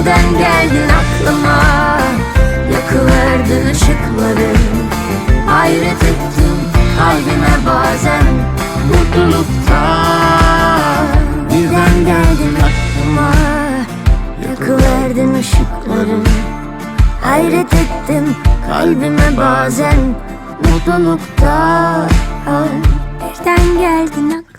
Birden geldin aklıma. Yakıverdin ışıkları. Hayret ettim kalbime bazen. Mutluluktan Birden geldin aklıma. Yakıverdin ışıkları. Hayret ettim kalbime bazen. Mutluluktan Birden geldin aklıma